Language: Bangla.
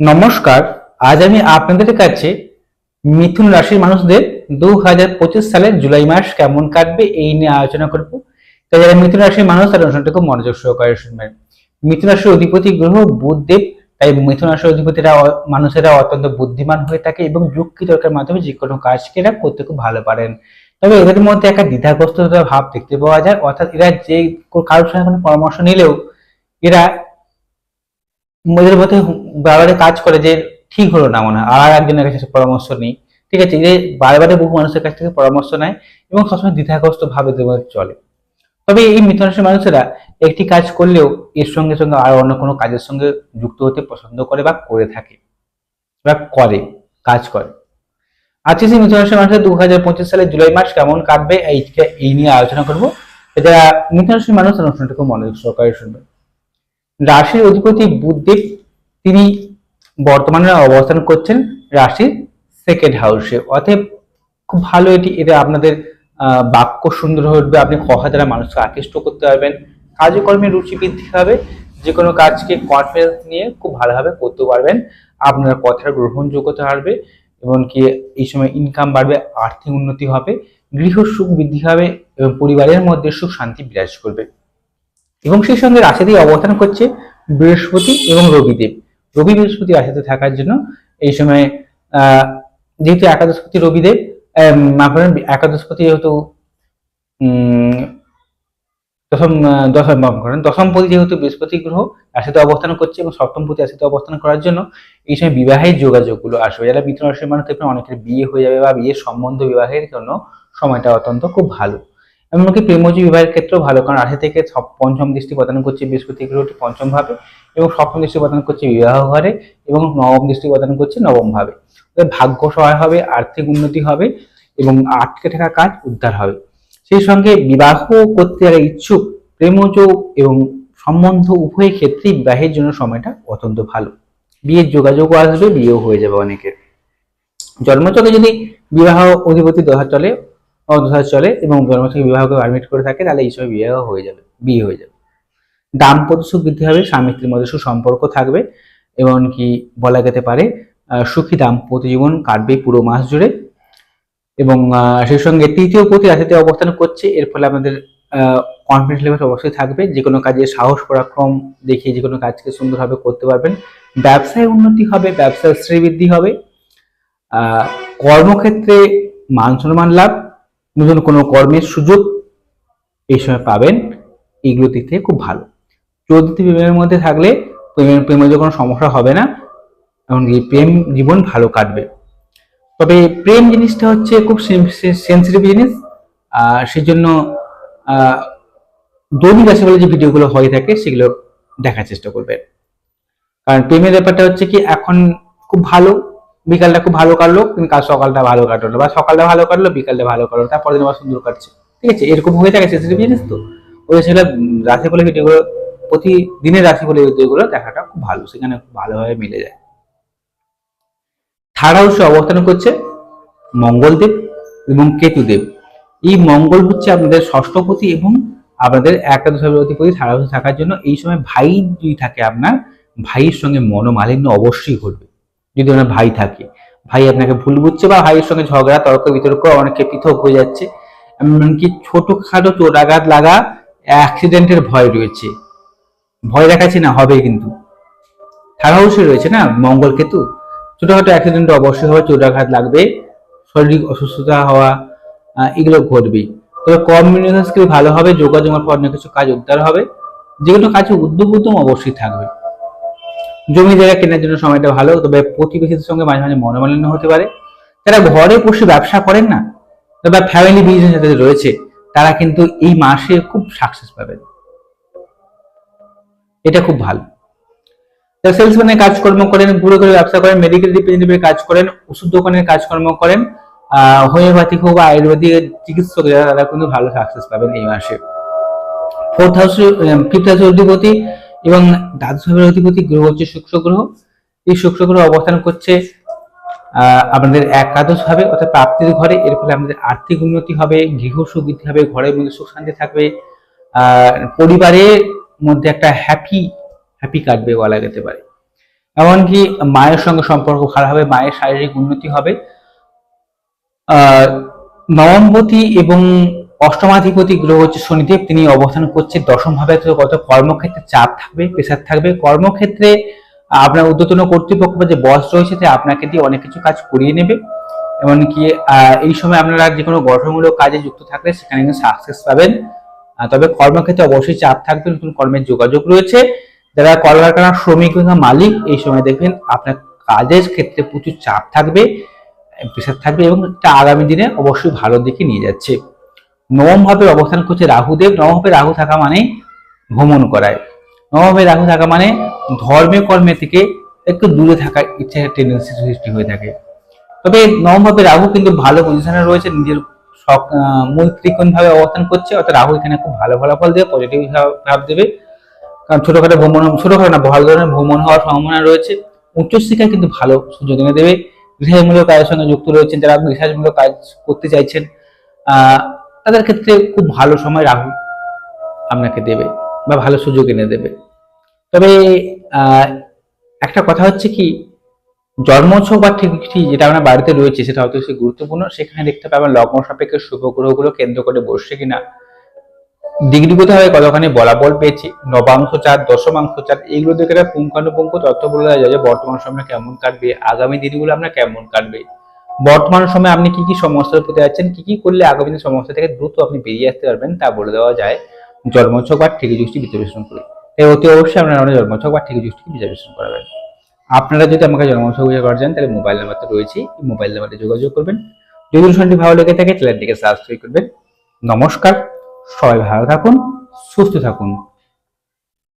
নমস্কার, আজ আমি আপনাদের কাছে মিথুন রাশির মানুষদের দু হাজার পঁচিশ সালের জুলাই মাস কেমন কাটবে এই নিয়ে আলোচনা করব। তাই যারা মিথুন রাশির মানুষ, তারা অনুষ্ঠানটা খুব মনোযোগ সহকারে শুনবেন। মিথুন রাশির অধিপতি গ্রহ বুধদেব তাই মিথুন রাশির অধিপতিরা মানুষেরা অত্যন্ত বুদ্ধিমান হয়ে থাকে এবং যুক্তি তর্কের মাধ্যমে যে কোনো কাজকে এরা করতে খুব ভালো পারেন। তবে এদের মধ্যে একটা দ্বিধাগ্রস্ততা ভাব দেখতে পাওয়া যায়, অর্থাৎ এরা যে কারোর সঙ্গে পরামর্শ নিলেও এরা এদের মধ্যে বারবারে কাজ করে যে ঠিক হলো না মনে হয়। আর একজনের কাছে পরামর্শ নেই। ঠিক আছে যে বারবারে বহু মানুষের কাছ থেকে পরামর্শ নেয় এবং সবসময় দ্বিধাগ্রস্ত ভাবে চলে। তবে এই মিথুন মানুষেরা একটি কাজ করলেও এর সঙ্গে সঙ্গে আর অন্য কোনো কাজের সঙ্গে যুক্ত হতে পছন্দ করে বা করে থাকে বা করে, কাজ করে। আজকে সেই মিথুন মানুষের দু হাজার পঁচিশ সালের জুলাই মাস কেমন কাটবে এইটা এই নিয়ে আলোচনা করব। যারা মিথুন রাশির মানুষ অনুষ্ঠানটাকে মনোযোগ সহকারে শুনবে রাশির অধিপতি বুধদেব তিনি বর্তমানে অবস্থান করছেন রাশির সেকেন্ড হাউসে অতএব খুব ভালো এটি এতে আপনাদের বাক্য সুন্দর হয়ে উঠবে। আপনি কথা দ্বারা মানুষকে আকৃষ্ট করতে পারবেন। কাজকর্মে রুচি বৃদ্ধি হবে যে কোনো কাজকে কনফিডেন্স নিয়ে খুব ভালোভাবে করতে পারবেন। আপনার কথার গ্রহণযোগ্যতা বাড়বে এমনকি এই সময় ইনকাম বাড়বে, আর্থিক উন্নতি হবে, গৃহ সুখ বৃদ্ধি হবে এবং পরিবারের মধ্যে সুখ শান্তি বিরাজ করবে। এবং সেই সঙ্গে রাশিতে অবস্থান করছে বৃহস্পতি এবং রবিদেব। রবি বৃহস্পতি রাশিতে থাকার জন্য এই সময় আহ, যেহেতু একাদশপতি রবিদেব আহ, মাফ করবেন, একাদশপতি যেহেতু দশম দশম মাফ করেন দশমপতি যেহেতু বৃহস্পতি গ্রহ রাশিতে অবস্থান করছে এবং সপ্তম সপ্তমপতি রাশিতে অবস্থান করার জন্য এই সময় বিবাহের যোগাযোগগুলো আসবে। যারা মিথুন রাশির মানুষ অনেকের বিয়ে হয়ে যাবে বা বিয়ের সম্বন্ধ বিবাহের জন্য সময়টা অত্যন্ত খুব ভালো। এমনকি প্রেমজি বিবাহের ক্ষেত্রেও ভালো, কারণ রাশি থেকে সপ- পঞ্চম দৃষ্টি প্রদান করছে বৃহস্পতি গ্রহটি পঞ্চম ভাবে এবং সপ্তম দৃষ্টি প্রদান করছে বিবাহ ঘরে এবং নবম দৃষ্টি প্রদান করছে নবম ভাবে ভাগ্য সহায় হবে, আর্থিক উন্নতি হবে এবং আটকে থাকা কাজ উদ্ধার হবে। সেই সঙ্গে বিবাহ করতে যারা ইচ্ছুক, প্রেমজ এবং সম্বন্ধ উভয় ক্ষেত্রেই বিবাহের জন্য সময়টা অত্যন্ত ভালো। বিয়ের যোগাযোগও আসবে, বিয়েও হয়ে যাবে অনেকের। জন্মচকে যদি বিবাহ অধিপতি দশা চলে অদশা চলে এবং জন্মচকে বিবাহকে পারমিট করে থাকে, তাহলে এই সময় বিবাহ হয়ে যাবে, বিয়ে হয়ে যাবে। দাম্পত্য সুখ বৃদ্ধি হবে, স্বামী স্ত্রীর মধ্যে সুসম্পর্ক থাকবে, এবং কি বলা যেতে পারে সুখী দাম্পত্য জীবন কাটবে পুরো মাস জুড়ে। এবং সেই সঙ্গে তৃতীয় প্রতি রাশিতে অবস্থান করছে, এর ফলে আমাদের কনফিডেন্স লেভেল অবশ্যই থাকবে। যে কোনো কাজে সাহস, পরাক্রম দেখিয়ে যে কোনো কাজকে সুন্দরভাবে করতে পারবেন। ব্যবসায় উন্নতি হবে, ব্যবসায় শ্রীবৃদ্ধি হবে। কর্মক্ষেত্রে মান সম্মান লাভ নতুন কোনো কর্মের সুযোগ এই সময় পাবেন এগুলো দিক থেকে খুব ভালো। চলতি প্রেমের মধ্যে থাকলে প্রেমের প্রেমের মধ্যে কোনো সমস্যা হবে না, এমনকি প্রেম জীবন ভালো কাটবে। তবে প্রেম জিনিসটা হচ্ছে খুব সেন্সিটিভ জিনিস, আর সেই জন্য দৈনিক রাশি বলে যে ভিডিওগুলো হয়ে থাকে সেগুলো দেখার চেষ্টা করবেন। কারণ প্রেমের ব্যাপারটা হচ্ছে কি, এখন খুব ভালো বিকালটা খুব ভালো কাটলো, কিন্তু কাল সকালটা ভালো কাটলো বা সকালটা ভালো কাটলো, বিকালটা ভালো কাটলো তারপর দিন আবার সুন্দর কাটছে। ঠিক আছে, এরকম হয়ে থাকে সেন্সিটিভ জিনিস তো? ওই সেগুলো রাশি বলে ভিডিওগুলো প্রতিদিনের রাশি বলে ভিডিওগুলো দেখাটা খুব ভালো, সেখানে খুব ভালোভাবে মিলে যায়। থার্ড হাউসে অবস্থান করছে মঙ্গলদেব এবং কেতুদেব। এই মঙ্গল হচ্ছে আপনাদের ষষ্ঠপতি এবং আপনাদের একাদশ অধিপতি থার্ড হাউসে থাকার জন্য। এই সময় ভাই যদি থাকে আপনার, ভাইয়ের সঙ্গে মনোমালিন্য অবশ্যই ঘটবে। যদি আপনার ভাই থাকে। ভাই আপনাকে ভুল বুঝছে বা ভাইয়ের সঙ্গে ঝগড়া, তর্ক, বিতর্ক অনেকে পৃথক হয়ে যাচ্ছে। এমনকি ছোটখাটো চোরাঘাত লাগা অ্যাক্সিডেন্টের ভয় রয়েছে। ভয় দেখাচ্ছে না, হবে কিন্তু। থার্ড হাউসে রয়েছে না, মঙ্গল কেতু? ছোটখাটো অ্যাক্সিডেন্ট অবশ্যই হবে চোরাঘাত লাগবে, শারীরিক অসুস্থতা হওয়া এগুলো ঘটবেই। তবে কমিউনিকেশন স্কিল ভালো হবে, যোগাযোগের পর অনেক কিছু কাজ উদ্ধার হবে। যে কোনো কাজে উদ্যোগ উদ্যম অবশ্যই থাকবে। জমি জায়গা কেনার জন্য সময়টা ভালো, তবে প্রতিবেশীদের সঙ্গে মাঝে মাঝে মনোমালিন্য হতে পারে। যারা ঘরে বসে ব্যবসা করেন না বা ফ্যামিলি বিজনেস যাদের রয়েছে, তারা কিন্তু এই মাসে খুব সাকসেস পাবেন। এটা খুব ভালো। যারা সেলসম্যানের কাজকর্ম করেন পুরো করে ব্যবসা করেন মেডিকেল রিপ্রেজেন্টেটিভের কাজ করেন, ওষুধ দোকানের কাজকর্ম করেন, আহ হোমিওপ্যাথিক হোক বা আয়ুর্বেদিক চিকিৎসক, যারা, তারা কিন্তু ভালো সাকসেস পাবেন এই মাসে। ফোর্থ হাউসে ফিফথ হাউসের অধিপতি এবং দ্বাদশ হাউসের অধিপতি গ্রহ হচ্ছে শুক্র গ্রহ। এই শুক্র গ্রহ অবস্থান করছে আপনাদের একাদশ ভাবে, অর্থাৎ প্রাপ্তির ঘরে। এর ফলে আমাদের আর্থিক উন্নতি হবে, গৃহ সুখ বৃদ্ধি হবে ঘরের মধ্যে সুখ শান্তি থাকবে। পরিবারের মধ্যে একটা হ্যাপি হ্যাপি কাটবে বলা যেতে পারে। এমনকি মায়ের সঙ্গে সম্পর্ক ভালো হবে, মায়ের শারীরিক উন্নতি হবে। আহ, নবমপতি এবং অষ্টমাধিপতি গ্রহ হচ্ছে শনিদেব, তিনি অবস্থান করছে দশম ভাবে, তো কত কর্মক্ষেত্রে চাপ থাকবে, প্রেশার থাকবে। কর্মক্ষেত্রে আপনার উদ্যতন কর্তৃপক্ষ বা যে বস রয়েছে, সে আপনাকে দিয়ে অনেক কিছু কাজ করিয়ে নেবে। এমনকি এই সময় আপনারা যে কোনো গঠনমূলক কাজে যুক্ত থাকলে সেখানে কিন্তু সাকসেস পাবেন। তবে কর্মক্ষেত্রে অবশ্যই চাপ থাকবে, নতুন কর্মের যোগাযোগ রয়েছে। যারা কলকারখানার শ্রমিক কিংবা মালিক, এই সময় দেখবেন আপনার কাজের ক্ষেত্রে প্রচুর চাপ থাকবে প্রেশার থাকবে এবং এটা আগামী দিনে অবশ্যই ভালো দিকে নিয়ে যাচ্ছে। নবম ভাবে অবস্থান করছে রাহুদেব নবম ভাবে রাহু থাকা মানে ভ্রমণ করায়। নবম ভাবে রাহু থাকা মানে ধর্মে কর্মে থেকে একটু দূরে থাকার ইচ্ছা টেন্ডেন্সি সৃষ্টি হয়ে থাকে। তবে নবম ভাবে রাহু কিন্তু ভালো পজিশনে রয়েছে, নিজের মূল ত্রিকোণ ভাবে অবস্থান করছে। অর্থাৎ রাহু এখানে খুব ভালো ফলাফল দেবে পজিটিভ ভাব দেবে। কারণ ছোটখাটো ভ্রমণ, ছোটখাটো না, ভালো ধরনের ভ্রমণ হওয়ার সম্ভাবনা রয়েছে। উচ্চশিক্ষায় কিন্তু ভালো সুযোগ এনে দেবে। গৃহমূলক কাজের সঙ্গে যুক্ত রয়েছেন, যারা গৃহমূলক কাজ করতে চাইছেন। তাদের ক্ষেত্রে খুব ভালো সময় রাহু আপনাকে দেবে বা ভালো সুযোগ এনে দেবে। তবে একটা কথা হচ্ছে কি, জন্মোৎসব বা ঠিক ঠিক যেটা আপনার বাড়িতে রয়েছে সেটা হয়তো সে গুরুত্বপূর্ণ, সেখানে দেখতে পাবেন লগ্ন সাপেক্ষে শুভ গ্রহগুলো কেন্দ্র করে বসছে কিনা। ডিগ্রিগত ভাবে কতখানি বলাবল পেয়েছে, নবাংশ চার দশমাংশ চার এইগুলো দেখে পুঙ্খানুপুঙ্খ তথ্য বলে যায় যে বর্তমান সময় কেমন কাটবে, আগামী দিনগুলো আপনার কেমন কাটবে। বর্তমান সময়ে আপনি কি কি সমস্যার প্রতি আছেন, কি কি করলে আগামী দিনের সমস্যা থেকে দ্রুত আপনি বেরিয়ে আসতে পারবেন তা বলে দেওয়া যায় জন্মছক বা ঠিকই বিচার বিশ্লেষণ করে। তাই অতি অবশ্যই আপনারা আমাদের জন্মছক বা ঠিকই বিচার বিশ্লেষণ করাবেন। আপনারা যদি আমাকে জন্মছক বিচার করা যান তাহলে মোবাইল নাম্বার তো রয়েছে মোবাইল নাম্বারে যোগাযোগ করবেন। যদি অনুষ্ঠানটি ভালো লেগে থাকে, চ্যানেলটিকে সাবস্ক্রাইব করবেন। নমস্কার, সবাই ভালো থাকুন, সুস্থ থাকুন।